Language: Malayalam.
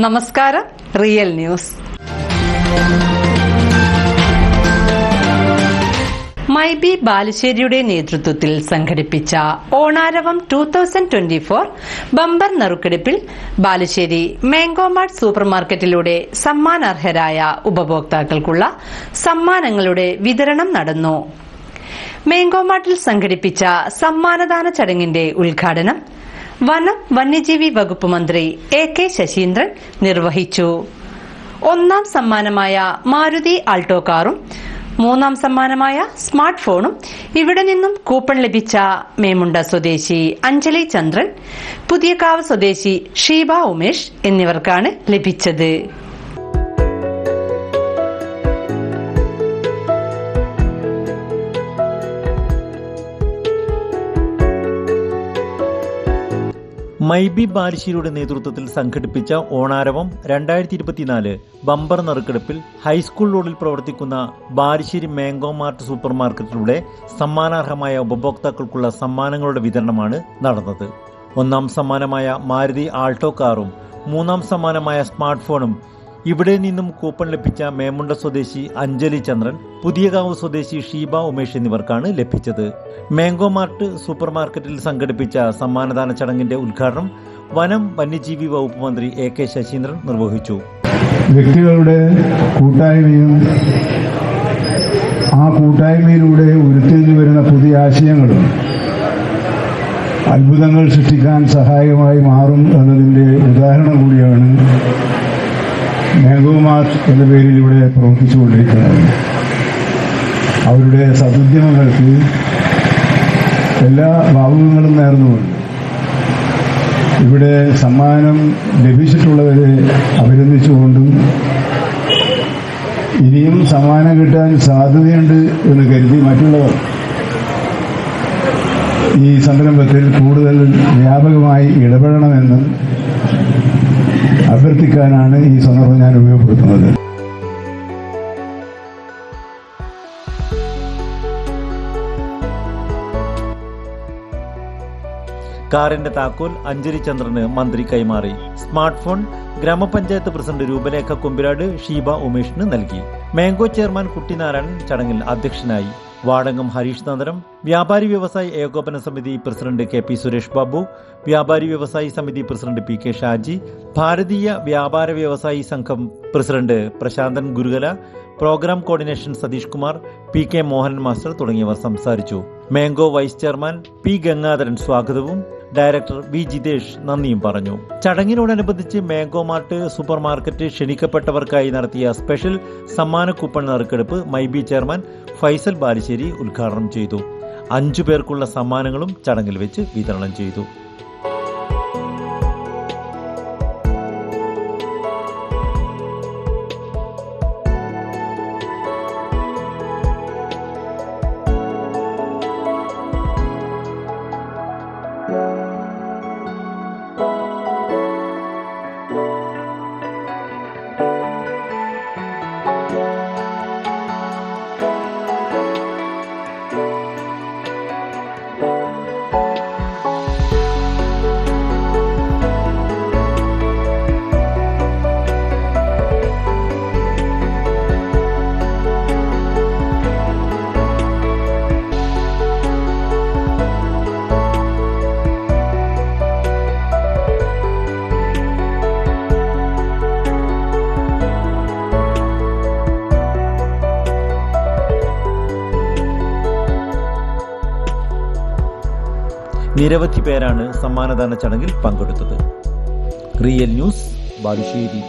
നമസ്കാരം റിയൽ ന്യൂസ്. മൈ ബി ബാലുശ്ശേരിയുടെ നേതൃത്വത്തിൽ സംഘടിപ്പിച്ച Onaravam two thousand twenty four bumper നറുക്കെടുപ്പിൽ Balussery mango mart mart super മാർക്കറ്റിലൂടെ സമ്മാനാർഹരായ ഉപഭോക്താക്കൾക്കുള്ള സമ്മാനങ്ങളുടെ വിതരണം നടന്നു. മാങ്കോമാർട്ടിൽ മാർട്ടിൽ സംഘടിപ്പിച്ച സമ്മാനദാന ചടങ്ങിന്റെ ഉദ്ഘാടനം വനം വന്യജീവി വകുപ്പ് മന്ത്രി എ കെ ശശീന്ദ്രൻ നിർവഹിച്ചു. ഒന്നാം സമ്മാനമായ മാരുതി ആൾട്ടോ കാറും മൂന്നാം സമ്മാനമായ സ്മാർട്ട് ഫോണും ഇവിടെ നിന്നും കൂപ്പൺ ലഭിച്ച മേമുണ്ട സ്വദേശി അഞ്ജലി ചന്ദ്രൻ പുതിയകാവ് സ്വദേശി ഷീബ ഉമേഷ് എന്നിവർക്കാണ് ലഭിച്ചത്. മൈബി ബാലുശ്ശേരിയുടെ നേതൃത്വത്തിൽ സംഘടിപ്പിച്ച ഓണാരവം രണ്ടായിരത്തി ഇരുപത്തിനാല് ബമ്പർ നറുക്കെടുപ്പിൽ ഹൈസ്കൂൾ റോഡിൽ പ്രവർത്തിക്കുന്ന ബാലിശ്ശേരി മാംഗോ മാർട്ട് സൂപ്പർ മാർക്കറ്റിലൂടെ സമ്മാനാർഹമായ ഉപഭോക്താക്കൾക്കുള്ള സമ്മാനങ്ങളുടെ വിതരണമാണ് നടന്നത്. ഒന്നാം സമ്മാനമായ മാരുതി ആൾട്ടോ കാറും മൂന്നാം സമ്മാനമായ സ്മാർട്ട് ഫോണും ഇവിടെ നിന്നും കൂപ്പൺ ലഭിച്ച മേമുണ്ട സ്വദേശി അഞ്ജലി ചന്ദ്രൻ പുതിയകാവ് സ്വദേശി ഷീബ ഉമേഷ് എന്നിവർക്കാണ് ലഭിച്ചത്. മാംഗോ മാർട്ട് സൂപ്പർ മാർക്കറ്റിൽ സംഘടിപ്പിച്ച സമ്മാനദാന ചടങ്ങിന്റെ ഉദ്ഘാടനം വനം വന്യജീവി വകുപ്പ് മന്ത്രി എ കെ ശശീന്ദ്രൻ നിർവഹിച്ചു. വ്യക്തികളുടെ കൂട്ടായ്മയും ആ കൂട്ടായ്മയിലൂടെ ഉരുത്തിരിഞ്ഞു വരുന്ന പുതിയ ആശയങ്ങളും അത്ഭുതങ്ങൾ സൃഷ്ടിക്കാൻ സഹായകമായി മാറും എന്നതിന്റെ ഉദാഹരണം കൂടിയാണ് മാംഗോമാർട്ട് എന്ന പേരിൽ ഇവിടെ പ്രവർത്തിച്ചുകൊണ്ടിരിക്കുന്നത് അവരുടെ സതുദ്യമങ്ങൾക്ക് എല്ലാ ഭാവുകങ്ങളും നേർന്നുകൊണ്ട് ഇവിടെ സമ്മാനം ലഭിച്ചിട്ടുള്ളവരെ അഭിനന്ദിച്ചുകൊണ്ടും ഇനിയും സമ്മാനം കിട്ടാൻ സാധ്യതയുണ്ട് എന്ന് കരുതി മറ്റുള്ളവർ ഈ സംരംഭത്തിൽ കൂടുതൽ വ്യാപകമായി ഇടപെടണമെന്നും അഭ്യർത്ഥിക്കാനാണ് ഈ സന്ദർഭം ഞാൻ ഉപയോഗപ്പെടുത്തുന്നത്. കാറിന്റെ താക്കോൽ അഞ്ജലി ചന്ദ്രന് മന്ത്രി കൈമാറി. സ്മാർട്ട് ഫോൺ ഗ്രാമപഞ്ചായത്ത് പ്രസിഡന്റ് രൂപലേഖ കുമ്പിരാട് ഷീബ ഉമേഷിന് നൽകി. മാംഗോ ചെയർമാൻ കുട്ടിനാരായണൻ ചടങ്ങിൽ അധ്യക്ഷനായി. വാടകം Harish Nandanam Vyapari Vyavasayi Ekopana Samithi president K P Suresh Babu Vyapari Vyavasayi Samithi president P K Shaji ഭാരതീയ Vyapara Vyavasayi Sangham president Prasanthan ഗുരുകല program coordination Satheesh Kumar P K Mohan master തുടങ്ങിയവർ സംസാരിച്ചു. Mango vice chairman P Gangadharan സ്വാഗതവും ഡയറക്ടർ വി ജിതേഷ് നന്ദിയും പറഞ്ഞു. ചടങ്ങിനോടനുബന്ധിച്ച് മാംഗോ മാർട്ട് സൂപ്പർ മാർക്കറ്റ് ക്ഷണിക്കപ്പെട്ടവർക്കായി നടത്തിയ സ്പെഷ്യൽ സമ്മാന കൂപ്പൺ നറുക്കെടുപ്പ് മൈബി ചെയർമാൻ ഫൈസൽ ബാലുശ്ശേരി ഉദ്ഘാടനം ചെയ്തു. അഞ്ചു പേർക്കുള്ള സമ്മാനങ്ങളും ചടങ്ങിൽ വെച്ച് വിതരണം ചെയ്തു. നിരവധി പേരാണ് സമ്മാനദാന ചടങ്ങിൽ പങ്കെടുത്തത്. Real news Balussery.